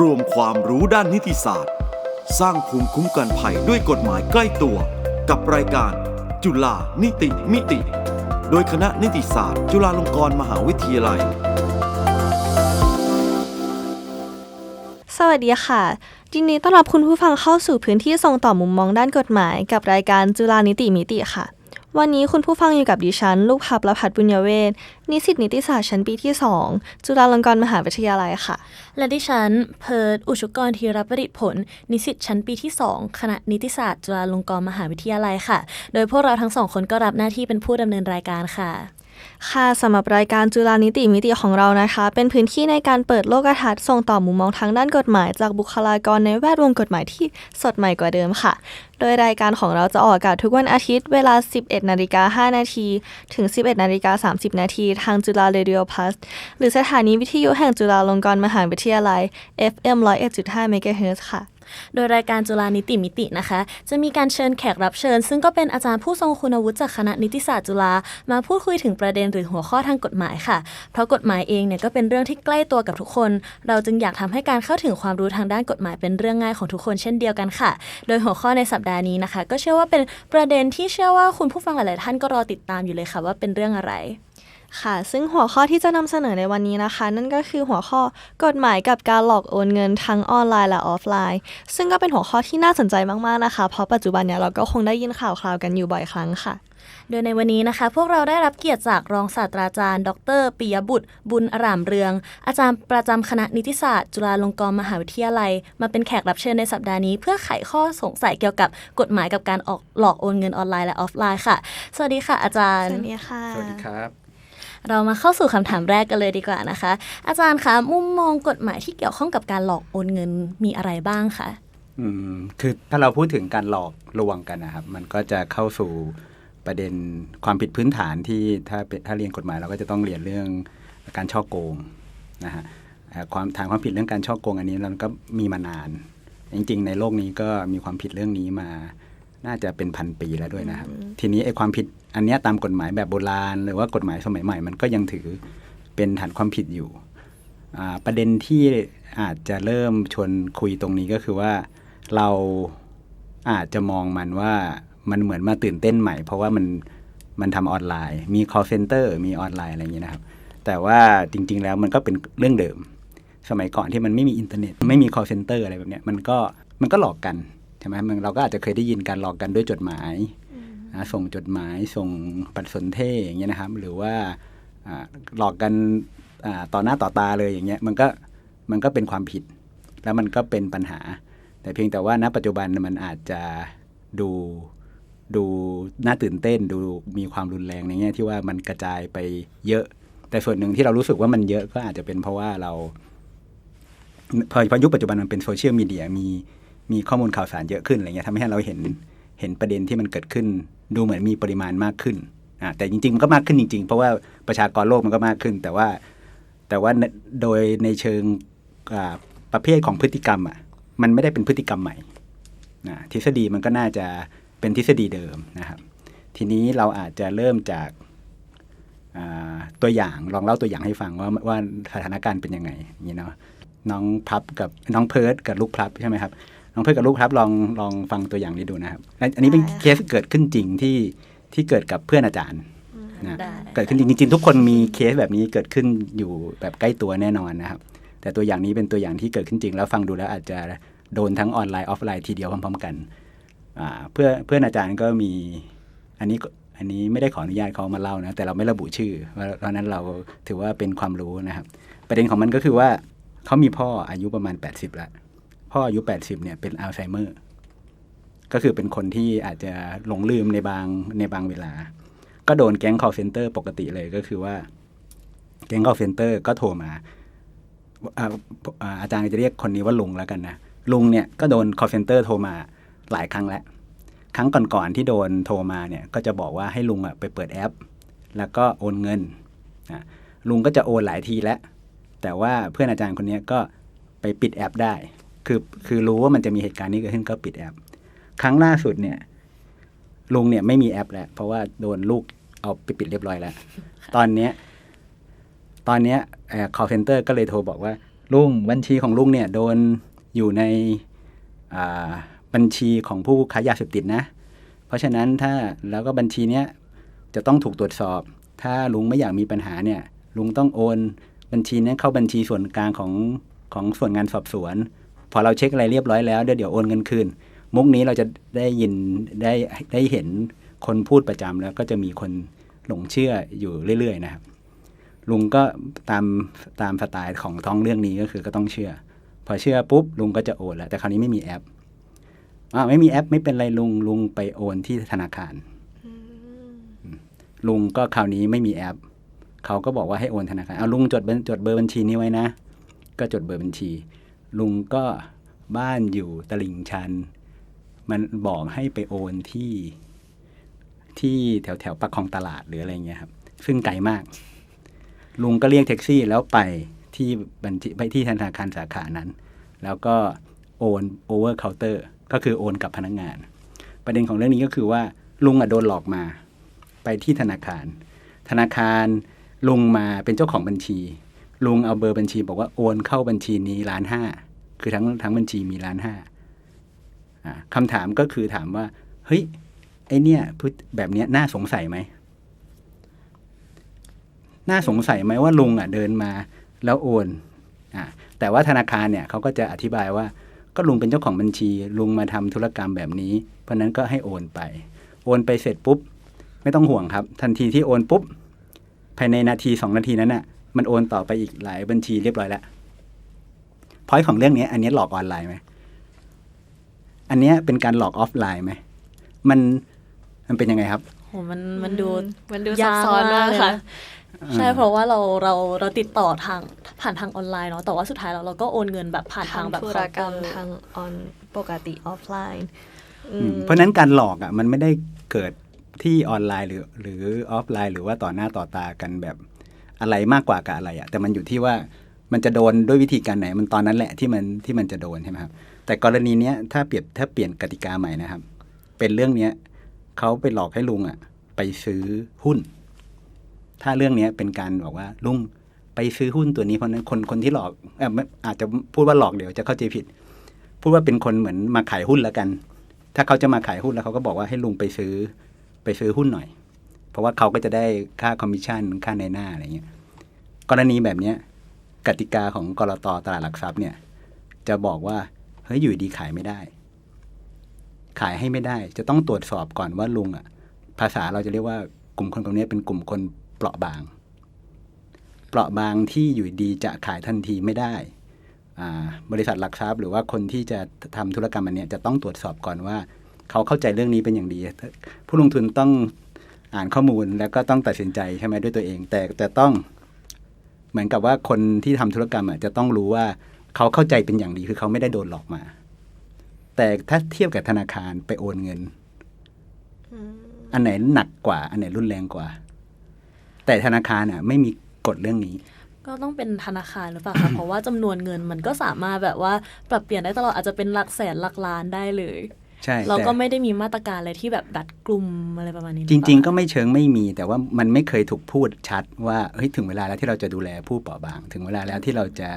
รวมความรู้ด้านนิติศาสตร์ สร้างภูมิคุ้มกันภัยด้วยกฎหมายใกล้ตัว กับรายการ จุฬานิติมิติ โดยคณะนิติศาสตร์ จุฬาลงกรณ์มหาวิทยาลัย สวัสดีค่ะยินดีต้อนรับคุณผู้ฟังเข้าสู่พื้นที่ส่งต่อมุมมองด้านกฎหมาย กับรายการจุฬานิติมิติค่ะ วันนี้คุณผู้ฟังอยู่กับดิฉัน ลูกพับละพัฒบุญยเวศนิสิตนิติศาสตร์ชั้นปีที่ 2 จุฬาลงกรณ์มหาวิทยาลัยค่ะ และดิฉัน เพิร์ดอุชุกรธีรประดิษฐ์ผล นิสิตชั้นปีที่ 2 คณะนิติศาสตร์จุฬาลงกรณ์มหาวิทยาลัยค่ะ โดยพวกเราทั้งสองคนก็รับหน้าที่เป็นผู้ดำเนินรายการค่ะ ค่ะสำหรับรายการจุฬานิติมิติของเรานะคะ เป็นพื้นที่ในการเปิดโลกทัศน์ส่งต่อมุมมองทางด้านกฎหมาย จากบุคลากรในแวดวงกฎหมายที่สดใหม่กว่าเดิมค่ะ โดยรายการของเราจะออกอากาศทุกวันอาทิตย์เวลา 11นาฬิกา5นาทีถึง 11นาฬิกา30นาทีทางจุฬาเรดิโอพัสหรือสถานีวิทยุแห่งจุฬาลงกรณ์มหาวิทยาลัย FM 101.5 MHz ค่ะ โดยรายการจุฬานิติมิตินะคะ จะมีการเชิญแขกรับเชิญ ซึ่งก็เป็นอาจารย์ผู้ทรงคุณวุฒิจากคณะนิติศาสตร์จุฬามาพูดคุยถึงประเด็นหรือหัวข้อทางกฎหมายค่ะ เพราะกฎหมายเองเนี่ยก็เป็นเรื่องที่ใกล้ตัวกับทุกคน เราจึงอยากทำให้การเข้าถึงความรู้ทางด้านกฎหมายเป็นเรื่องง่ายของทุกคนเช่นเดียวกันค่ะ โดยหัวข้อในสัปดาห์นี้นะคะ ก็เชื่อว่าเป็นประเด็นที่เชื่อว่าคุณผู้ฟังหลาย ๆ ท่านก็รอติดตามอยู่เลยค่ะว่าเป็นเรื่องอะไร ค่ะ ซึ่งหัวข้อที่จะนำเสนอในวันนี้นะคะ นั่นก็คือหัวข้อกฎหมายกับการหลอกโอนเงินทั้งออนไลน์และออฟไลน์ ซึ่งก็เป็นหัวข้อที่น่าสนใจมากๆนะคะ เพราะปัจจุบันเนี่ยเราก็คงได้ยินข่าวคราวกันอยู่บ่อยครั้งค่ะ โดยในวันนี้นะคะ พวกเราได้รับเกียรติจากรองศาสตราจารย์ ดรปิยบุตร บุญอร่ามเรือง อาจารย์ประจำคณะนิติศาสตร์ จุฬาลงกรณ์มหาวิทยาลัย มาเป็นแขกรับเชิญในสัปดาห์นี้เพื่อไขข้อสงสัยเกี่ยวกับกฎหมายกับการออกหลอกโอนเงินออนไลน์และออฟไลน์ค่ะ สวัสดีค่ะอาจารสย์วัสดีค่ะ สวัสดีครับ เรามาเข้าสู่คำถามแรกกันเลยดีกว่านะคะ อาจารย์คะมุมมองกฎหมายที่เกี่ยวข้องกับการหลอกโอนเงินมีอะไรบ้างคะอืมคือถ้าเราพูดถึงการหลอกลวงกันนะครับ มันก็จะเข้าสู่ประเด็นความผิดพื้นฐานที่ถ้าถ้าเรียนกฎหมายเราก็จะต้องเรียนเรื่องการช่อโกงนะฮะอ่าความฐานความผิดเรื่องการช่อโกงอันนี้เราก็มีมานาน จริง ๆ ในโลกนี้ก็มีความผิดเรื่องนี้มา น่าจะเป็นพันปีแล้วด้วยนะครับ ทีนี้ไอ้ความผิดอันเนี้ยตามกฎหมายแบบโบราณ หรือว่ากฎหมายสมัยใหม่ มันก็ยังถือเป็นฐานความผิดอยู่อ่าประเด็นที่อาจจะเริ่มชวนคุยตรงนี้ก็คือว่าเราอาจจะมองมันว่ามันเหมือนมาตื่นเต้นใหม่ เพราะว่ามันมันทำออนไลน์ มี call center มีออนไลน์อะไรอย่างนี้ยนะครับ แต่ว่าจริง ๆ แล้วมันก็เป็นเรื่องเดิม สมัยก่อนที่มันไม่มีอินเทอร์เน็ต ไม่มี call center อะไรแบบเนี้ยมันก็มันก็หลอกกันใช่ไหมมันเราก็อาจจะเคยได้ยินการหลอกกันด้วยจดหมายนะส่งจดหมายส่งบัตรสนเทศอย่างเงี้ยนะครับ หรือว่าอ่าหลอกกันอ่าต่อหน้าต่อตาเลยอย่างเงี้ยมันก็มันก็เป็นความผิด แล้วมันก็เป็นปัญหา แต่เพียงแต่ว่าณปัจจุบันมันอาจจะดูดูน่าตื่นเต้นดูมีความรุนแรงในแง่ที่ว่ามันกระจายไปเยอะ แต่ส่วนหนึ่งที่เรารู้สึกว่ามันเยอะก็อาจจะเป็นเพราะว่าเราพอพอยุคปัจจุบันมันเป็นโซเชียลมีเดียมี มีข้อมูลข่าวสารเยอะขึ้นอะไรเงี้ยทำให้เราเห็นเห็นประเด็นที่มันเกิดขึ้น ดูเหมือนมีปริมาณมากขึ้นอ่าแต่จริงๆมันก็มากขึ้นจริง ๆ เพราะว่าประชากรโลกมันก็มากขึ้น แต่ว่าแต่ว่าโดยในเชิงประเภทของพฤติกรรมอะมันไม่ได้เป็นพฤติกรรมใหม่นะทฤษฎีมันก็น่าจะเป็นทฤษฎีเดิมนะครับ ทีนี้เราอาจจะเริ่มจากาตัวอย่างลองเล่าตัวอย่างให้ฟังว่าว่าสถานการณ์เป็นยังไงอย่างนี้เนาะน้องพับกับน้องเพิร์ดกับลูกพับใช่ไหมครับ น้องเพิร์ดกับลูกพลับลองลองฟังตัวอย่างนี้ดูนะครับ อันอันนี้เป็นได้ค่ะเคสเกิดขึ้นจริงที่ที่เกิดกับเพื่อนอาจารย์นะได้เกิดขึ้นจริงจริงๆทุกคนมีเคสแบบนี้เกิดขึ้นอยู่แบบใกล้ตัวแน่นอนนะครับ แต่ตัวอย่างนี้เป็นตัวอย่างที่เกิดขึ้นจริง แล้วฟังดูแล้วอาจจะโดนทั้งออนไลน์ออฟไลน์ทีเดียวพร้อมๆกันอ่าเพื่อเพื่อนอาจารย์ก็มีอันนี้ก็อันนี้ไม่ได้ขออนุญาตเขามาเล่านะ แต่เราไม่ระบุชื่อเพราะฉะนั้นเราถือว่าเป็นความรู้นะครับ ประเด็นของมันก็คือว่าเขามีพ่ออายุประมาณ 80แล้ว พ่ออายุ 80เนี่ยเป็นอัลไซเมอร์ก็คือเป็นคนที่อาจจะหลงลืมในบางในบางเวลา ก็โดนแก๊ง call center ปกติเลยก็คือว่า แก๊ง call center ก็โทรมาอ่าอาจารย์จะเรียกคนนี้ว่าลุงแล้วกันนะลุงเนี่ยก็โดน call center โทรมาหลายครั้งแล้ว ครั้งก่อนๆที่โดนโทรมาเนี่ยก็จะบอกว่าให้ลุงอะไปเปิดแอป แล้วก็โอนเงินนะลุงก็จะโอนหลายทีแล้ว แต่ว่าเพื่อนอาจารย์คนนี้ก็ไปปิดแอปได้ คือคือรู้ว่ามันจะมีเหตุการณ์นี้เกิดขึ้นก็ปิดแอป ครั้งล่าสุดเนี่ยลุงเนี่ยไม่มีแอปแล้วเพราะว่าโดนลูกเอาไปปิดเรียบร้อยแล้ว ตอนเนี้ยตอนเนี้ยเอ่อ call center ก็เลยโทรบอกว่า ลุงบัญชีของลุงเนี่ยโดนอยู่ในอ่าบัญชีของผู้ค้ายาเสพติดนะ เพราะฉะนั้นถ้าแล้วก็บัญชีเนี้ยจะต้องถูกตรวจสอบ ถ้าลุงไม่อยากมีปัญหาเนี่ยลุงต้องโอนบัญชีนี้เข้าบัญชีส่วนกลางของของส่วนงานสอบสวน พอเราเช็คอะไรเรียบร้อยแล้วเดี๋ยวเดี๋ยวโอนเงินคืน มุกนี้เราจะได้ยินได้ได้เห็นคนพูดประจำแล้วก็จะมีคนหลงเชื่ออยู่เรื่อยๆนะครับ ลุงก็ตามตามสไตล์ของท้องเรื่องนี้ก็คือก็ต้องเชื่อ พอเชื่อปุ๊บลุงก็จะโอนแล้วแต่คราวนี้ไม่มีแอปอ่าไม่มีแอป ไม่เป็นไรลุงลุงไปโอนที่ธนาคารลุงก็คราวนี้ไม่มีแอป เขาก็บอกว่าให้โอนธนาคารเอาลุงจดเบอร์จดเบอร์บัญชีนี้ไว้นะ ก็จดเบอร์บัญชี ลุงก็บ้านอยู่ตลิ่งชัน มันบอกให้ไปโอนที่ที่แถวแถวปักคลองตลาดหรืออะไรเงี้ยครับ ซึ่งไกลมาก ลุงก็เรียกแท็กซี่แล้วไปที่บัญชีไปที่ธนาคารสาขานั้น แล้วก็โอนโอเวอร์เคาน์เตอร์ก็คือโอนกับพนักงาน ประเด็นของเรื่องนี้ก็คือว่าลุงอะโดนหลอกมา ไปที่ธนาคาร ธนาคารลุงมาเป็นเจ้าของบัญชี ลุงเอาเบอร์บัญชีบอกว่าโอนเข้าบัญชีนี้ล้านห้า คือทั้งทั้งบัญชีมีล้านห้าคำถามก็คือถามว่า เฮ้ย ไอเนี่ยพฤติแบบเนี้ยน่าสงสัยไหม น่าสงสัยไหมว่าลุงอะ เดินมาแล้วโอนอ่าแต่ว่าธนาคารเนี่ยเขาก็จะอธิบายว่า ก็ลุงเป็นเจ้าของบัญชี ลุงมาทำธุรกรรมแบบนี้ เพราะฉะนั้นก็ให้โอนไป โอนไปเสร็จปุ๊บ ไม่ต้องห่วงครับ ทันทีที่โอนปุ๊บ ภายในนาทีสองนาทีนั้นน่ะ มันโอนต่อไปอีกหลายบัญชีเรียบร้อยแล้ว พอยของเรื่องนี้อันนี้หลอกออนไลน์ไหมอันเนี้ยเป็นการหลอกออฟไลน์ไหมมันมันเป็นยังไงครับโหมันมันดูมันดูซับซ้อนมากเลยค่ะใช่เพราะว่าเราเราเราติดต่อทางผ่านทางออนไลน์เนาะแต่ว่าสุดท้ายเราเราก็โอนเงินแบบผ่านทางแบบธุรกรรมทางออนปกติออฟไลน์อืมเพราะฉะนั้นการหลอกอะมันไม่ได้เกิดที่ออนไลน์หรือหรือออฟไลน์ หรือว่าต่อหน้าต่อตากันแบบอะไรมากกว่ากับอะไรอะแต่มันอยู่ที่ว่า มันจะโดนด้วยวิธีการไหน มันตอนนั้นแหละที่มันที่มันจะโดนใช่ไหมครับ แต่กรณีเนี้ยถ้าเปลี่ยนถ้าเปลี่ยนกติกาใหม่นะครับ เป็นเรื่องเนี้ยเขาไปหลอกให้ลุงอะ ไปซื้อหุ้น ถ้าเรื่องเนี้ยเป็นการบอกว่าลุงไปซื้อหุ้นตัวนี้เพราะนั้นคนคนที่หลอกออาจจะพูดว่าหลอกเดี๋ยวจะเข้าใจผิด พูดว่าเป็นคนเหมือนมาขายหุ้นแล้วกัน ถ้าเขาจะมาขายหุ้นแล้วเขาก็บอกว่าให้ลุงไปซื้อไปซื้อหุ้นหน่อย เพราะว่าเขาก็จะได้ค่าคอมมิชชั่นค่าในหน้าอะไรเงี้ยกรณีแบบเนี้ย กติกาของกรตตลาดหลักทรัพย์เนี่ย จะบอกว่าเฮ้ยอยู่ดีขายไม่ได้ ขายให้ไม่ได้ จะต้องตรวจสอบก่อนว่าลุงอะ ภาษาเราจะเรียกว่ากลุ่มคนกลุ่มนี้เป็นกลุ่มคนเปราะบาง เปราะบางที่อยู่ดีจะขายทันทีไม่ได้บริษัทหลักทรัพย์ หรือว่าคนที่จะทำธุรกรรมอันเนี้ยจะต้องตรวจสอบก่อนว่า เขาเข้าใจเรื่องนี้เป็นอย่างดี ผู้ลงทุนต้องอ่านข้อมูลแล้วก็ต้องตัดสินใจใช่ไหมด้วยตัวเอง แต่แต่ต้อง เหมือนกับว่าคนที่ทำธุรกรรมอะจะต้องรู้ว่าเขาเข้าใจเป็นอย่างดีคือเขาไม่ได้โดนหลอกมา แต่ถ้าเทียบกับธนาคารไปโอนเงิน อันไหนหนักกว่า อันไหนรุนแรงกว่า แต่ธนาคารอะ ไม่มีกฎเรื่องนี้ก็ต้องเป็นธนาคารหรือเปล่าคะเพราะว่าจำนวนเงินมันก็สามารถแบบว่าปรับเปลี่ยนได้ตลอดอาจจะเป็นหลักแสนหลักล้านได้เลย ใช่เราแต่ก็ไม่ได้มีมาตรการอะไรที่แบบดัดกลุ่มอะไรประมาณนี้หจอเปล่าริง ๆ ก็ไม่เชิงไม่มี แต่ว่ามันไม่เคยถูกพูดชัดว่าเฮ้ยถึงเวลาแล้วที่เราจะดูแลผู้เปราะบาง ถึงเวลาแล้วที่เราจะ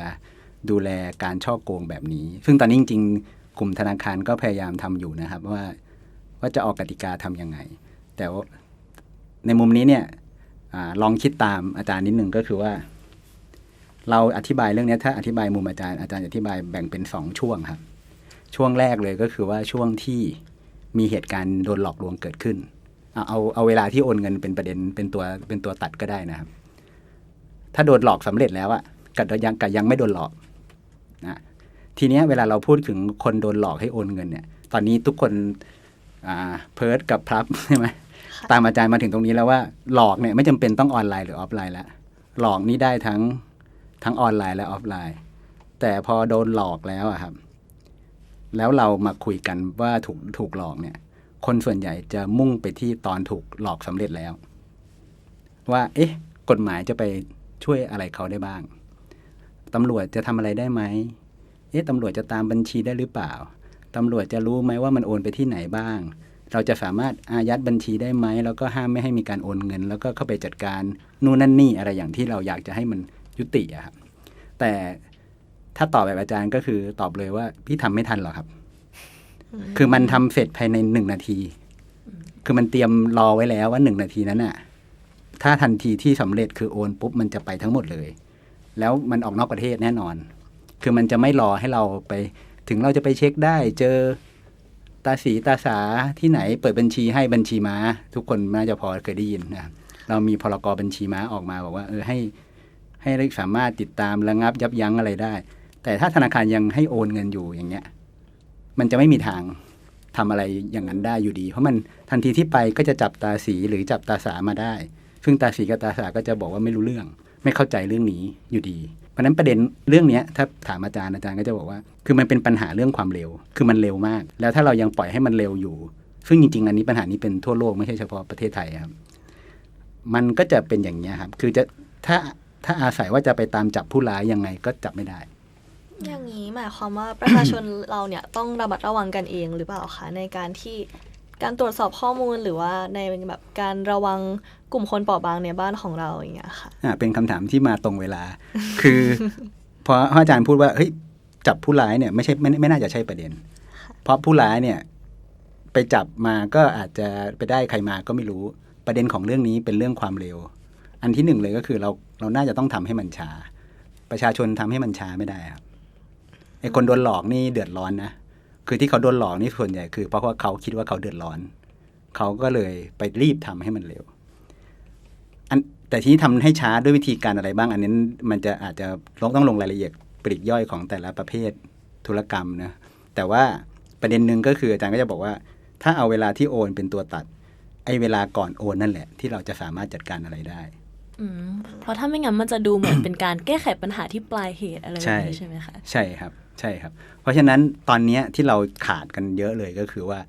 ดูแลการช่อโกงแบบนี้ ซึ่งตอนนี้จริง ๆ กลุ่มธนาคารก็พยายามทำอยู่นะครับว่าว่าจะออกกติกาทำยังไง แต่ว่าในมุมนี้เนี่ยอาลองคิดตามอาจารย์นิดนึงก็คือว่า เราอธิบายเรื่องนี้ถ้าอธิบายมุมอาจารย์อาจารย์อธิบายแบ่งเป็นสองช่วงครับ ช่วงแรกเลยก็คือว่าช่วงที่มีเหตุการณ์โดนหลอกลวงเกิดขึ้น เอาเอาเอาเวลาที่โอนเงินเป็นประเด็นเป็นตัวเป็นตัวตัดก็ได้นะครับ ถ้าโดนหลอกสำเร็จแล้วอะกับยังกับยังไม่โดนหลอกนะทีเนี้ยเวลาเราพูดถึงคนโดนหลอกให้โอนเงินเนี่ย ตอนนี้ทุกคนอ่าเพิร์ดกับพลับใช่ไหมตามอาจารย์มาถึงตรงนี้แล้วว่าหลอกเนี่ยไม่จำเป็นต้องออนไลน์หรือออฟไลน์แล้วหลอกนี่ได้ทั้งทั้งออนไลน์และออฟไลน์ แต่พอโดนหลอกแล้วอะครับ แล้วเรามาคุยกันว่าถูกถูกหลอกเนี่ย คนส่วนใหญ่จะมุ่งไปที่ตอนถูกหลอกสำเร็จแล้ว ว่า เอ๊ะ กฎหมายจะไปช่วยอะไรเขาได้บ้างตำรวจจะทำอะไรได้ไหมเอ๊ะตำรวจจะตามบัญชีได้หรือเปล่าตำรวจจะรู้ไหมว่ามันโอนไปที่ไหนบ้าง เราจะสามารถอายัดบัญชีได้ไหม แล้วก็ห้ามไม่ให้มีการโอนเงิน แล้วก็เข้าไปจัดการนู่นนั่นนี่อะไรอย่างที่เราอยากจะให้มันยุติอะครับแต่ ถ้าตอบแบบอาจารย์ก็คือตอบเลยว่า พี่ทำไม่ทันหรอกครับ คือมันทำเสร็จภายในหนึ่งนาที คือมันเตรียมรอไว้แล้วว่าหนึ่งนาทีนั้นน่ะถ้าทันทีที่สำเร็จคือโอนปุ๊บมันจะไปทั้งหมดเลย แล้วมันออกนอกประเทศแน่นอน คือมันจะไม่รอให้เราไป ถึงเราจะไปเช็คได้เจอตาสีตาสาที่ไหนเปิดบัญชีให้บัญชีม้า ทุกคนน่าจะพอเคยได้ยินนะครับเรามีพรกบัญชีม้าออกมาบอกว่า เออให้ให้สามารถติดตามระงับยับยั้งอะไรได้ แต่ถ้าธนาคารยังให้โอนเงินอยู่อย่างเงี้ย มันจะไม่มีทางทำอะไรอย่างนั้นได้อยู่ดี เพราะมันทันทีที่ไปก็จะจับตาสีหรือจับตาสามาได้ ซึ่งตาสีกับตาสาก็จะบอกว่าไม่รู้เรื่อง ไม่เข้าใจเรื่องนี้อยู่ดี เพราะนั้นประเด็นเรื่องนี้ถ้าถามอาจารย์อาจารย์ก็จะบอกว่า คือมันเป็นปัญหาเรื่องความเร็ว คือมันเร็วมาก แล้วถ้าเรายังปล่อยให้มันเร็วอยู่ ซึ่งจริง ๆ อันนี้ปัญหานี้เป็นทั่วโลกไม่ใช่เฉพาะประเทศไทยครับ มันก็จะเป็นอย่างนี้ยครับ คือจะถ้าถ้าอาศัยว่าจะไปตามจับผู้ร้ายยังไงก็จับไม่ได้ อย่างนี้หมายความว่าประชาชนเราเนี่ยต้องระมัดระวังกันเองหรือเปล่าคะในการที่การตรวจสอบข้อมูลหรือว่าในแบบการระวังกลุ่มคนเปราะบางในบ้านของเราอย่างเงี้ยค่ะอ่าเป็นคำถามที่มาตรงเวลา คือพราะอาจารย์พูดว่าเฮ้ยจับผู้ร้ายเนี่ยไม่ใช่ไม่ไม่น่าจะใช่ประเด็น เพราะผู้ร้ายเนี่ยไปจับมาก็อาจจะไปได้ใครมาก็ไม่รู้ประเด็นของเรื่องนี้เป็นเรื่องความเร็ว อันที่หนึ่งเลยก็คือเราเราน่าจะต้องทำให้มันช้า ประชาชนทำให้มันช้าไม่ได้ครับ ไอ้คนโดนหลอกนี่เดือดร้อนนะคือที่เขาโดนหลอกนี่ส่วนใหญ่คือเพราะว่าเขาคิดว่าเขาเดือดร้อน เขาก็เลยไปรีบทำให้มันเร็วอันแต่ที่ทำให้ช้าด้วยวิธีการอะไรบ้าง อันนี้มันจะอาจจะต้องลงรายละเอียดปลีกย่อยของแต่ละประเภทธุรกรรมนะแต่ว่าประเด็นหนึ่งก็คืออาจารย์ก็จะบอกว่า ถ้าเอาเวลาที่โอนเป็นตัวตัด ไอ้เวลาก่อนโอนนั่นแหละ ที่เราจะสามารถจัดการอะไรได้ เพราะถ้าไม่งั้นมันจะดูเหมือนเป็นการแก้ไขปัญหาที่ปลายเหตุอะไรแบบนี้ใช่ใช่ไหมคะใช่ครับใช่ครับ เพราะฉะนั้นตอนเนี้ยที่เราขาดกันเยอะเลยก็คือว่า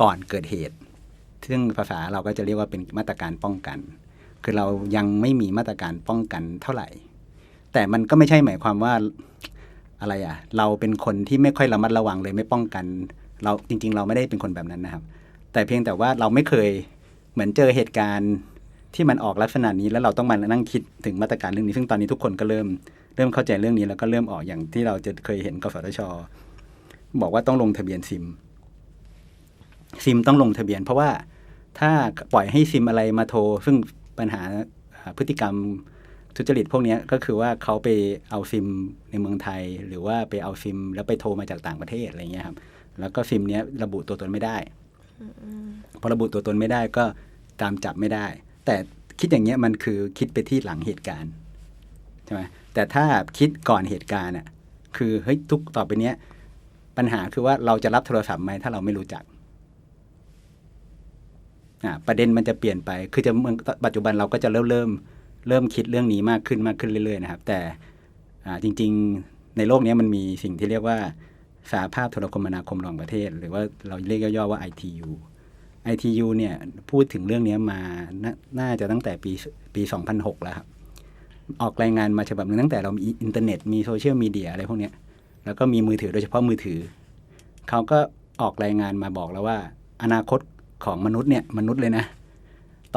ก่อนเกิดเหตุ ซึ่งภาษาเราก็จะเรียกว่าเป็นมาตรการป้องกัน คือเรายังไม่มีมาตรการป้องกันเท่าไหร่ แต่มันก็ไม่ใช่หมายความว่าอะไรอะ เราเป็นคนที่ไม่ค่อยระมัดระวังเลยไม่ป้องกัน เราจริง ๆ เราไม่ได้เป็นคนแบบนั้นนะครับ แต่เพียงแต่ว่าเราไม่เคยเหมือนเจอเหตุการณ์ ที่มันออกลักษณะนี้แล้วเราต้องมานั่งคิดถึงมาตรการเรื่องนี้ ซึ่งตอนนี้ทุกคนก็เริ่มเริ่มเข้าใจเรื่องนี้แล้วก็เริ่มออกอย่างที่เราจะเคยเห็นกสทช บอกว่าต้องลงทะเบียนซิม ซิมต้องลงทะเบียน เพราะว่าถ้าปล่อยให้ซิมอะไรมาโทร ซึ่งปัญหาอ่าพฤติกรรมทุจริตพวกเนี้ยก็คือว่าเขาไปเอาซิมในเมืองไทย หรือว่าไปเอาซิม แล้วไปโทรมาจากต่างประเทศอะไรเงี้ยครับ แล้วก็ซิมเนี้ยระบุตัวตนไม่ได้พอระบุตัวตนไม่ได้ก็ตามจับไม่ได้ แต่คิดอย่างเงี้ยมันคือคิดไปที่หลังเหตุการณ์ใช่ไหมแต่ถ้าคิดก่อนเหตุการณ์อะคือเฮ้ยทุกต่อไปเนี้ยปัญหาคือว่าเราจะรับโทรศัพท์ไหมถ้าเราไม่รู้จักอ่าประเด็นมันจะเปลี่ยนไป คือจะเมือปัจจุบันเราก็จะเริ่มเริ่มเริ่มคิดเรื่องนี้มากขึ้นมากขึ้นเรื่อยๆนะครับ แต่อ่าจริง ๆ ในโลกนี้มันมีสิ่งที่เรียกว่าสหภาพโทรคมนาคมระหว่างประเทศ หรือว่าเราเรียกย่อๆว่า ITU ITU เนี่ยพูดถึงเรื่องนี้มานน่าจะตั้งแต่ปีปี 2006 แล้วครับ ออกรายงานมาฉบับหนึงตั้งแต่เรามีอินเทอร์เน็ตมีโซเชียลมีเดียอะไรพวกนี้แล้วก็มีมือถือโดยเฉพาะมือถือ เขาก็ออกรายงานมาบอกแล้วว่า อนาคตของมนุษย์เนี่ยมนุษย์เลยนะ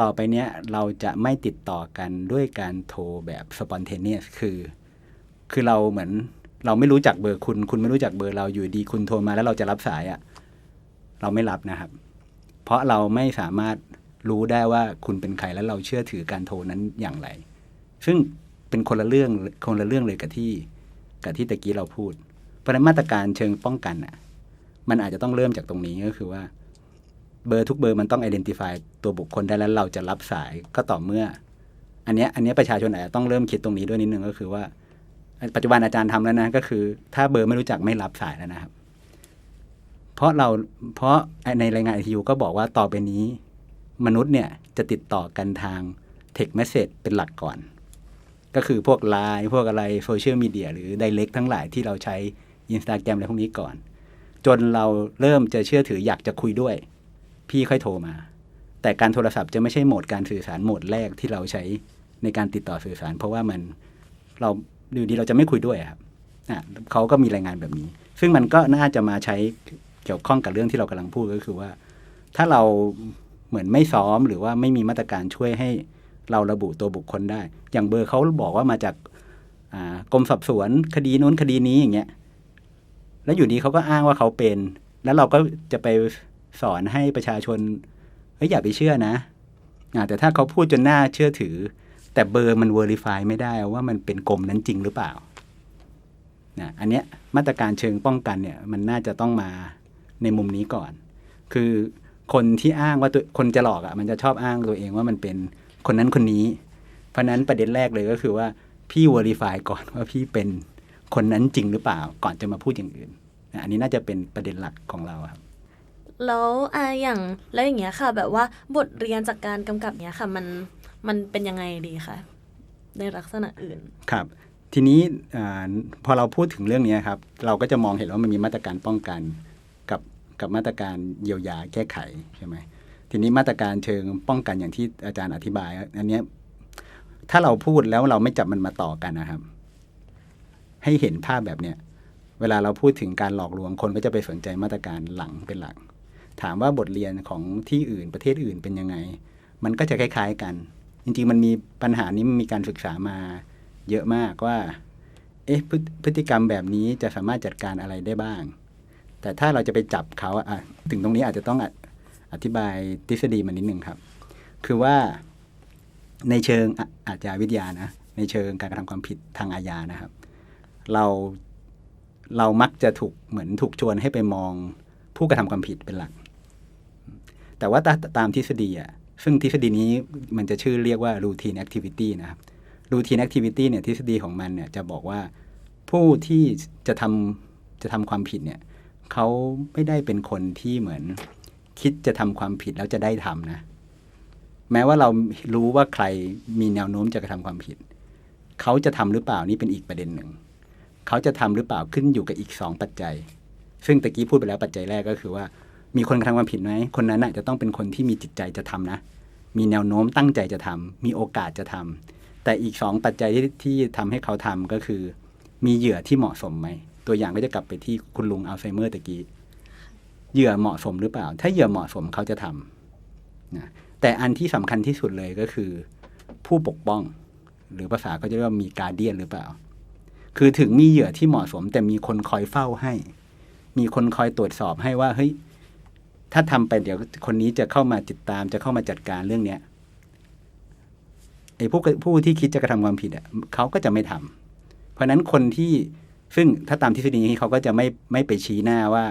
ต่อไปเนี้ยเราจะไม่ติดต่อกันด้วยการโทรแบบ spontaneous คือ คือเราเหมือนเราไม่รู้จักเบอร์คุณ คุณไม่รู้จักเบอร์เราอยู่ดีคุณโทรมาแล้วเราจะรับสายอะเราไม่รับนะครับ เพราะเราไม่สามารถรู้ได้ว่าคุณเป็นใครแล้วเราเชื่อถือการโทรนั้นอย่างไร ซึ่งเป็นคนละเรื่องคนละเรื่องเลยกับที่กับที่ตะกี้เราพูด เพราะฉะนั้นมาตรการเชิงป้องกันอะ มันอาจจะต้องเริ่มจากตรงนี้ก็คือว่า เบอร์ทุกเบอร์มันต้อง identify ตัวบุคคลได้แล้วเราจะรับสายก็ต่อเมื่อ อันเนี้ยอันเนี้ยประชาชนอาจจะต้องเริ่มคิดตรงนี้ด้วยนิดนึงก็คือว่า ปัจจุบันอาจารย์ทำแล้วนะก็คือ ถ้าเบอร์ไม่รู้จักไม่รับสายแล้วนะครับ ราะเราเพราะในรายงานไอทียูก็บอกว่าต่อไปนี้ มนุษย์เนี่ยจะติดต่อกันทาง text message เป็นหลักก่อน ก็คือพวกไลน์พวกอะไรโซเชียลมีเดียหรือ d ดเ e c กทั้งหลายที่เราใช้ Instagram อะไรพวกนี้ก่อน จนเราเริ่มจะเชื่อถืออยากจะคุยด้วย พี่ค่อยโทรมา แต่การโทรศัพท์จะไม่ใช่โหมดการสื่อสารโหมดแรกที่เราใช้ในการติดต่อสื่อสาร เพราะว่ามันเราอยู่ดีเราจะไม่คุยด้วยครับอะเขาก็มีรายงานแบบนี้ ซึ่งมันก็น่าจะมาใช้ เกี่ยวข้องกับเรื่องที่เรากำลังพูดก็คือว่า ถ้าเราเหมือนไม่ซ้อมหรือว่าไม่มีมาตรการช่วยให้เราระบุตัวบุคคลได้ อย่างเบอร์เขาบอกว่ามาจากกรมสอบสวนคดีนู้นคดีนี้อย่างเงี้ย แล้วอยู่ดีเขาก็อ้างว่าเขาเป็น แล้วเราก็จะไปสอนให้ประชาชนเฮ้ยอย่าไปเชื่อนะอแต่ถ้าเขาพูดจนหน่าเชื่อถือ แต่เบอร์มัน Verify ไม่ได้ว่ามันเป็นกรมนั้นจริงหรือเปล่านะอันเนี้ยมาตรการเชิงป้องกันเนี่ยมันน่าจะต้องมา ในมุมนี้ก่อน คือคนที่อ้างว่าตัวคนจะหลอกอะ่ะมันจะชอบอ้างตัวเองว่ามันเป็นคนนั้นคนนี้ เพราะฉะนั้นประเด็นแรกเลยก็คือว่าพี่ Verify ก่อนว่าพี่เป็นคนนั้นจริงหรือเปล่าก่อนจะมาพูดอย่างอื่นนะอันนี้น่าจะเป็นประเด็นหลักของเราครับแล้วอ่าอย่างแล้วอย่างเงี้ยค่ะ แบบว่าบทเรียนจากการกำกับเนี้ยค่ะมันมันเป็นยังไงดีคะในลักษณะอื่นครับ ทีนี้อาพอเราพูดถึงเรื่องนี้ครับ เราก็จะมองเห็นว่ามันมีมาตรการป้องกัน กับมาตรการเยียวยาแก้ไขใช่ไหมทีนี้มาตรการเชิงป้องกันอย่างที่อาจารย์อธิบาย อันนี้ถ้าเราพูดแล้วเราไม่จับมันมาต่อกันนะครับ ให้เห็นภาพแบบเนี้ยเวลาเราพูดถึงการหลอกลวงคนก็จะไปสนใจมาตรการหลังเป็นหลัก ถามว่าบทเรียนของที่อื่นประเทศอื่นเป็นยังไง มันก็จะคล้าย ๆกัน จริง ๆ มันมีปัญหานี้มีการศึกษามาเยอะมากว่า เอ๊ะพพฤติกรรมแบบนี้จะสามารถจัดการอะไรได้บ้าง แต่ถ้าเราจะไปจับเขาอะอะถึงตรงนี้อาจจะต้องออธิบายทฤษฎีมันนิดหนึ่งครับ คือว่าในเชิงอาชญาวิทยานะ ในเชิงการกระทำความผิดทางอาญานะครับ เราเรามักจะถูกเหมือนถูกชวนให้ไปมองผู้กระทำความผิดเป็นหลัก แต่ว่าตาตามทฤษฎีอะซึ่งทฤษฎีนี้มันจะชื่อเรียกว่า routine activity นะครับ routine activity เนี่ยทฤษฎีของมันเนี่ยจะบอกว่าผู้ที่จะทำจะทำความผิดเนี่ย เขาไม่ได้เป็นคนที่เหมือนคิดจะทำความผิดแล้วจะได้ทำนะ แม้ว่าเรารู้ว่าใครมีแนวโน้มจะกระทำความผิด เขาจะทำหรือเปล่านี่เป็นอีกประเด็นหนึ่ง เขาจะทำหรือเปล่าขึ้นอยู่กับอีกสองปัจจัย ซึ่งตะกี้พูดไปแล้วปัจจัยแรกก็คือว่า มีคนกระทำความผิดไหมคนนั้นน่ะจะต้องเป็นคนที่มีจิตใจจะทำนะ มีแนวโน้มตั้งใจจะทำมีโอกาสจะทำแต่อีกสองปัจจัยที่ที่ทำให้เขาทำก็คือ มีเหยื่อที่เหมาะสมไหม ตัวอย่างก็จะกลับไปที่คุณลุงอัลไซเมอร์ตะกี้เหยื่อเหมาะสมหรือเปล่า ถ้าเหยื่อเหมาะสมเขาจะทำนะแต่อันที่สำคัญที่สุดเลยก็คือ ผู้ปกป้อง หรือภาษาเขาจะเรียกว่ามีการเดียนหรือเปล่า คือถึงมีเหยื่อที่เหมาะสม แต่มีคนคอยเฝ้าให้ มีคนคอยตรวจสอบให้ว่าเฮ้ยถ้าทำไปเดี๋ยวคนนี้จะเข้ามาติดตาม จะเข้ามาจัดการเรื่องเนี้ยไอ้ผู้ผู้ที่คิดจะกระทำความผิดอะเขาก็จะไม่ทำเพราะฉะนั้นคนที่ ซึ่งถ้าตามทฤษฎีนี้เขาก็จะไม่ไม่ไปชี้หน้าว่า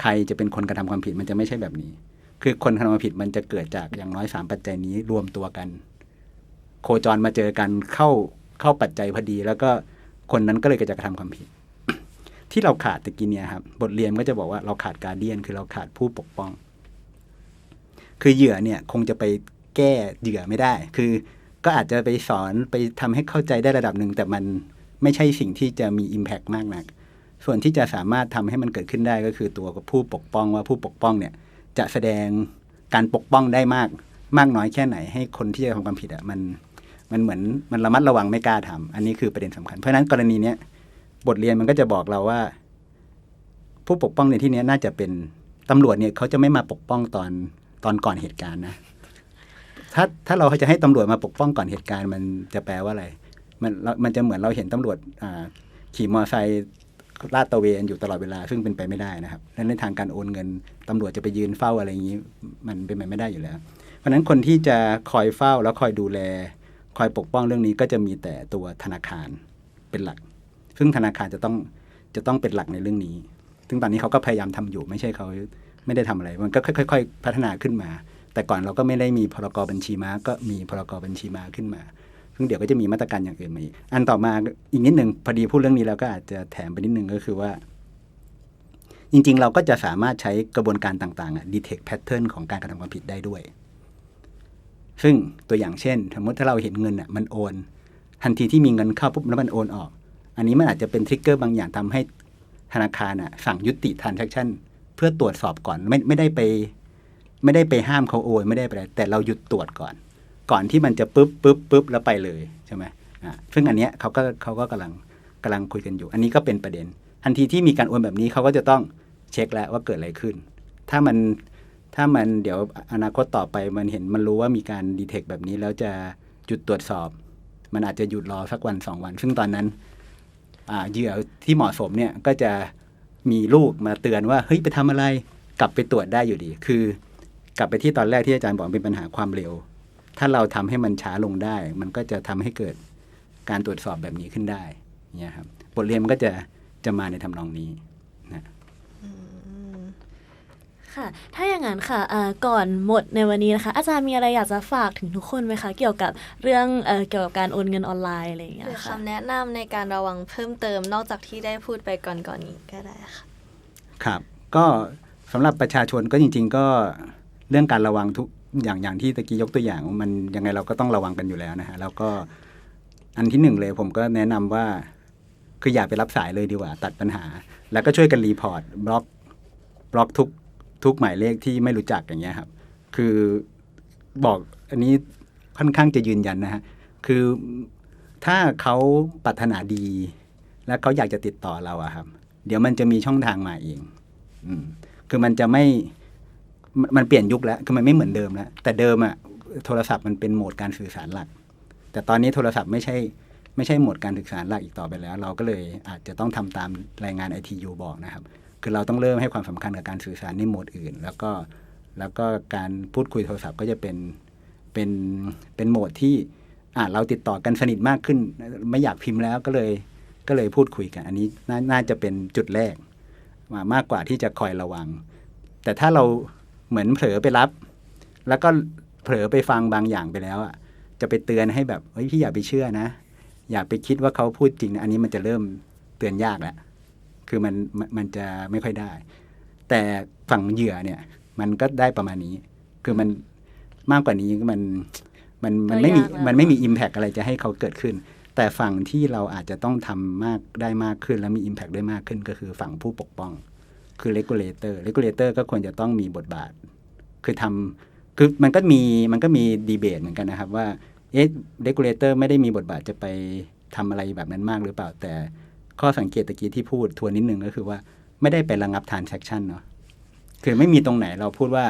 ใครจะเป็นคนกระทำความผิดมันจะไม่ใช่แบบนี้ คือคนกระทำความผิดมันจะเกิดจากอย่างน้อยสามปัจจัยนี้รวมตัวกัน โคจรมาเจอกันเข้าเข้าปัจจัยพอดี แล้วก็คนนั้นก็เลยจะกระทำความผิด ที่เราขาดตะกี้เนี่ยครับบทเรียนก็จะบอกว่าเราขาดการเดียนคือเราขาดผู้ปกป้อง คือเหยื่อเนี่ยคงจะไปแก้เหยื่อไม่ได้ คือก็อาจจะไปสอนไปทำให้เข้าใจได้ระดับหนึ่งแต่มัน ไม่ใช่สิ่งที่จะมี Impact มากนัก ส่วนที่จะสามารถทำให้มันเกิดขึ้นได้ก็คือตัวผู้ปกป้องว่าผู้ปกป้องเนี่ยจะแสดงการปกป้องได้มาก มากน้อยแค่ไหน ให้คนที่จะทำความผิดอะมันมันเหมือนมันระมัดระวังไม่กล้าทำอันนี้คือประเด็นสำคัญ เพราะฉะนั้นกรณีเนี้ยบทเรียนมันก็จะบอกเราว่า ผู้ปกป้องในที่นี้น่าจะเป็นตำรวจเนี่ยเขาจะไม่มาปกป้องตอนตอนก่อนเหตุการณ์นะถ้าถ้าเราจะให้ตำรวจมาปกป้องก่อนเหตุการณ์ มันจะแปลว่าอะไร มันเรามันจะเหมือนเราเห็นตำรวจขี่มอเตอร์ไซค์ลาดตะเวนอยู่ตลอดเวลาซึ่งเป็นไปไม่ได้นะครับและในทางการโอนเงินตำรวจจะไปยืนเฝ้าอะไรอย่างนี้ มันเป็นไปไม่ได้อยู่แล้ว เพราะฉะนั้นคนที่จะคอยเฝ้าแล้วคอยดูแล คอยปกป้องเรื่องนี้ก็จะมีแต่ตัวธนาคารเป็นหลัก ซึ่งธนาคารจะต้องจะต้องเป็นหลักในเรื่องนี้ ซึ่งตอนนี้เขาก็พยายามทำอยู่ไม่ใช่เขาไม่ได้ทำอะไร มันก็ค่อย ๆ พัฒนาขึ้นมา แต่ก่อนเราก็ไม่ได้มีพรกบัญชีม้าก็มีพรกบัญชีม้าขึ้นมา ซึ่งเดี๋ยวก็จะมีมาตรการอย่างอื่นมาอีก อันต่อมาอีกนิดหนึ่งพอดีพูดเรื่องนี้แล้วก็อาจจะแถมไปนิดหนึ่งก็คือว่า จริง ๆ เราก็จะสามารถใช้กระบวนการต่างๆอะ detect pattern ของการกระทำความผิดได้ด้วย ซึ่งตัวอย่างเช่น สมมติถ้าเราเห็นเงินอะมันโอน ทันทีที่มีเงินเข้าปุ๊บแล้วมันโอนออก อันนี้มันอาจจะเป็นทริกเกอร์บางอย่างทำให้ธนาคารอะสั่งยุติ transaction เพื่อตรวจสอบก่อนไม่ไม่ได้ไป ไม่ได้ไปห้ามเขาโอนไม่ได้ไปแต่เราหยุดตรวจก่อน ก่อนที่มันจะปุ๊บปุ๊บปุ๊บแล้วไปเลยใช่ไหมอ่าซึ่งอันเนี้ยเขาก็เขาก็กำลังกำลังคุยกันอยู่ อันนี้ก็เป็นประเด็น ทันทีที่มีการโอนแบบนี้เขาก็จะต้องเช็คแล้วว่าเกิดอะไรขึ้น ถ้ามันถ้ามันเดี๋ยวอนาคตต่อไปมันเห็นมันรู้ว่ามีการดีเทคแบบนี้แล้วจะหยุดตรวจสอบ มันอาจจะหยุดรอสักวันสองวัน ซึ่งตอนนั้นอ่าเหยื่อที่เหมาะสมเนี่ยก็จะมีลูกมาเตือนว่าเฮ้ยไปทำอะไรกลับไปตรวจได้อยู่ดี คือกลับไปที่ตอนแรกที่อาจารย์บอกเป็นปัญหาความเร็ว ถ้าเราทำให้มันช้าลงได้ มันก็จะทำให้เกิดการตรวจสอบแบบนี้ขึ้นได้เนี่ยครับบทเรียนมันก็จะจะมาในทำนองนี้นะค่ะ ถ้าอย่างนั้นค่ะเอ่อก่อนหมดในวันนี้นะคะ อาจารย์มีอะไรอยากจะฝากถึงทุกคนไหมคะ เกี่ยวกับเรื่องเอ่อเกี่ยวกับการโอนเงินออนไลน์อะไรอย่างเงี้หยรือค่ะคำแนะนำในการระวังเพิ่มเติมนอกจากที่ได้พูดไปก่อนๆนี้ก็ได้ค่ะ ครับ ก็สำหรับประชาชนก็จริง ๆ ก็เรื่องการระวังทุก อย่างอย่างที่ตะกี้ยกตัวอย่างมันยังไงเราก็ต้องระวังกันอยู่แล้วนะฮะแล้วก็อันที่หนึ่งเลยผมก็แนะนำว่า คืออย่าไปรับสายเลยดีกว่า ตัดปัญหา แล้วก็ช่วยกันรีพอร์ตบล็อกบล็อกทุกทุกหมายเลขที่ไม่รู้จักอย่างเงี้ยครับ คือบอกอันนี้ค่อนข้างจะยืนยันนะฮะคือถ้าเขาปรารถนาดี และเขาอยากจะติดต่อเราอะครับ เดี๋ยวมันจะมีช่องทางมาเอง อืมคือมันจะไม่ มันเปลี่ยนยุคแล้วคือมันไม่เหมือนเดิมแล้วแต่เดิมอะโทรศัพท์มันเป็นโหมดการสื่อสารหลัก แต่ตอนนี้โทรศัพท์ไม่ใช่ไม่ใช่โหมดการสื่อสารหลักอีกต่อไปแล้ว เราก็เลยอาจจะต้องทำตามรายงาน ITU บอกนะครับ คือเราต้องเริ่มให้ความสำคัญกับการสื่อสารในโหมดอื่น แล้วก็แล้วก็การพูดคุยโทรศัพท์ก็จะเป็นเป็นเป็นโหมดที่อ่าเราติดต่อกันสนิทมากขึ้น ไม่อยากพิมพ์แล้วก็เลยก็เลยพูดคุยกัน อันนี้น่าน่าจะเป็นจุดแรกมามากกว่าที่จะคอยระวัง แต่ถ้าเรา เหมือนเผลอไปรับ แล้วก็เผลอไปฟังบางอย่างไปแล้วอะจะไปเตือนให้แบบเฮ้ยพี่อย่าไปเชื่อนะ อย่าไปคิดว่าเขาพูดจริงนะอันนี้มันจะเริ่มเตือนยากแล้วคือมันมันมันจะไม่ค่อยได้ แต่ฝั่งเหยื่อเนี่ย มันก็ได้ประมาณนี้ คือมันมากกว่านี้มันมันมันไม่มีก็ยากแล้วมันไม่มีอิมแพกอะไรจะให้เขาเกิดขึ้น แต่ฝั่งที่เราอาจจะต้องทำมากได้มากขึ้น และมี Impact ได้มากขึ้นก็คือฝั่งผู้ปกป้อง คือ regulator regulator ก็ควรจะต้องมีบทบาท คือทำคือมันก็มีมันก็มีดีเบตเหมือนกันนะครับว่าเอ๊ะ regulator ไม่ได้มีบทบาทจะไปทำอะไรแบบนั้นมากหรือเปล่า แต่ข้อสังเกตตะกี้ที่พูดทวนนิดนึงก็คือว่าไม่ได้ไประงับ transaction เนาะคือไม่มีตรงไหนเราพูดว่า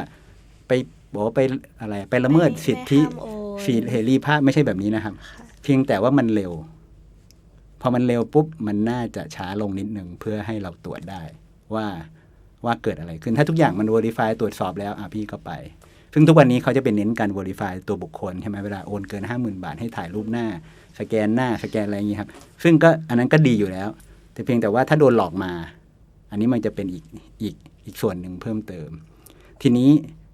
ไปบอกว่าไปอะไรไปละเมิดสิทธิไม่ห้ามโอนสิทธิเสรีภาพไม่ใช่แบบนี้นะครับ เพียงแต่ว่ามันเร็ว พอมันเร็วปุ๊บ มันน่าจะช้าลงนิดหนึ่งเพื่อให้เราตรวจได้ ว่าว่าเกิดอะไรขึ้น ถ้าทุกอย่างมัน verify ตรวจสอบแล้วอะพี่ก็ไป ซึ่งทุกวันนี้เขาจะเป็นเน้นการ verify ตัวบุคคลใช่ไหมเวลาโอนเกินห้าหมื่นบาทให้ถ่ายรูปหน้า สแกนหน้าสแกนอะไรอย่างนี้ครับ ซึ่งก็อันนั้นก็ดีอยู่แล้ว แต่เพียงแต่ว่าถ้าโดนหลอกมา อันนี้มันจะเป็นอีกอีกอีกส่วนหนึ่งเพิ่มเติม ทีนี้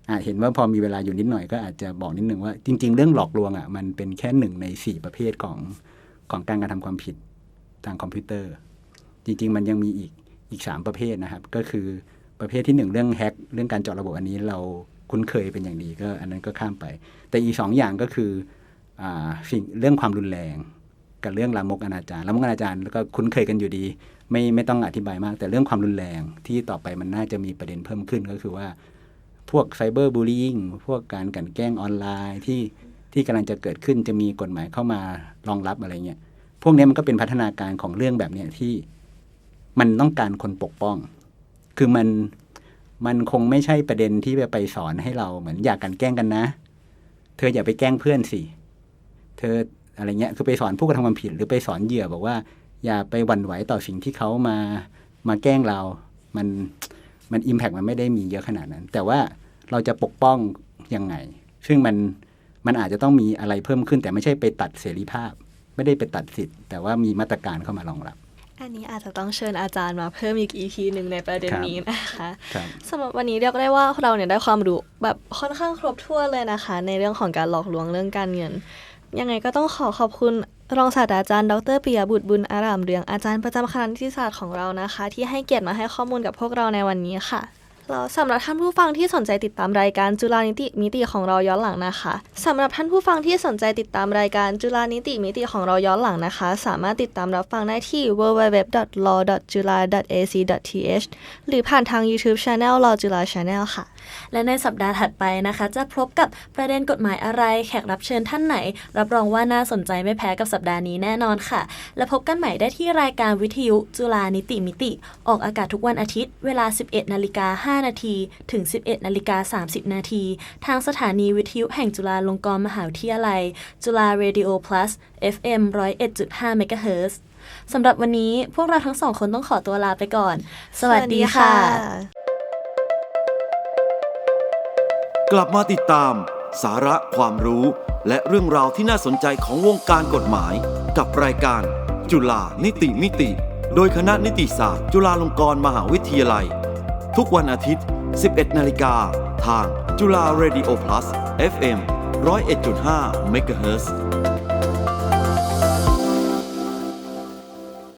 อะเห็นว่าพอมีเวลาอยู่นิดหน่อยก็อาจจะบอกนิดหนึ่งว่า จริง ๆ เรื่องหลอกลวงอะมันเป็นแค่หนึ่งในสี่ประเภทของของการกระทำความผิดทางคอมพิวเตอร์ จริง ๆ มันยังมีอีก อีกสามประเภทนะครับ ก็คือประเภทที่หนึ่งเรื่องแฮ็กเรื่องการเจาะระบบอันนี้เราคุ้นเคยเป็นอย่างดีก็อันนั้นก็ข้ามไป แต่อีกสองอย่างก็คืออสิ่งเรื่องความรุนแรง กับเรื่องลามกอนาจารลามกอนาจารแล้วก็คุ้นเคยกันอยู่ดี ไม่ไม่ต้องอธิบายมาก แต่เรื่องความรุนแรงที่ต่อไปมันน่าจะมีประเด็นเพิ่มขึ้นก็คือว่า พวกไซเบอร์บูล y ิ n งพวกการกันแกล้งออนไลน์ที่ที่กำลังจะเกิดขึ้นจะมีกฎหมายเข้ามารองรับอะไรเงี้ยพวกนี้มันก็เป็นพัฒนาการของเรื่องแบบเนี้ยที่ มันต้องการคนปกป้อง คือมันมันคงไม่ใช่ประเด็นที่ไปสอนให้เราเหมือนอยากกันแกล้งกันนะ เธออย่าไปแกล้งเพื่อนสิ เธออะไรเงี้ย คือไปสอนผู้กระทำความผิด หรือไปสอนเหยื่อบอกว่า อย่าไปหวั่นไหวต่อสิ่งที่เขามามาแกล้งเรา มันมันอิมแพกมันไม่ได้มีเยอะขนาดนั้น แต่ว่าเราจะปกป้องยังไง ซึ่งมันมันอาจจะต้องมีอะไรเพิ่มขึ้น แต่ไม่ใช่ไปตัดเสรีภาพ ไม่ได้ไปตัดสิทธิ์ แต่ว่ามีมาตรการเข้ามารองรับ อันนี้อาจจะต้องเชิญอาจารย์มาเพิ่มอีก EP หนึ่งในประเด็นครับนี้นะคะครับสำหรับวันนี้เรียกได้ว่าเราเนี่ยได้ความรู้แบบค่อนข้างครบถ้วนเลยนะคะ ในเรื่องของการหลอกลวงเรื่องการเงิน ยังไงก็ต้องขอขอบคุณรองศาสตราจารย์ ดรปิยบุตรบุญอารามเรืองอาจารย์ประจำคณะนิติศาสตร์ของเรานะคะ ที่ให้เกียรติมาให้ข้อมูลกับพวกเราในวันนี้ค่ะ แล้วสำหรับท่านผู้ฟังที่สนใจติดตามรายการจุฬานิติมิติของเราย้อนหลังนะคะสำหรับท่านผู้ฟังที่สนใจติดตามรายการจุฬานิติมิติของเราย้อนหลังนะคะ สามารถติดตามรับฟังได้ที่ www.law.jula.ac.th หรือผ่านทาง YouTube Channel Law จุฬา Channel ค่ะ และในสัปดาห์ถัดไปนะคะ จะพบกับประเด็นกฎหมายอะไร แขกรับเชิญท่านไหน รับรองว่าน่าสนใจไม่แพ้กับสัปดาห์นี้แน่นอนค่ะ และพบกันใหม่ได้ที่รายการวิทยุจุฬานิติมิติ ออกอากาศทุกวันอาทิตย์ เวลา 11นาฬิกา5นาทีถึง 11นาฬิกา30 นาทีทางสถานีวิทยุแห่งจุฬาลงกรณ์มหาวิทยาลัย จุฬา Radio Plus FM 101.5 MHz สำหรับวันนี้พวกเราทั้งสองคนต้องขอตัวลาไปก่อน สวัสดีค่ะ กลับมาติดตาม สาระความรู้ และเรื่องราวที่น่าสนใจของวงการกฎหมาย กับรายการ จุฬานิติมิติ โดยคณะนิติศาสตร์ จุฬาลงกรณ์มหาวิทยาลัย ทุกวันอาทิตย์ 11 นาฬิกา ทางจุฬา Radio Plus FM 101.5 MHz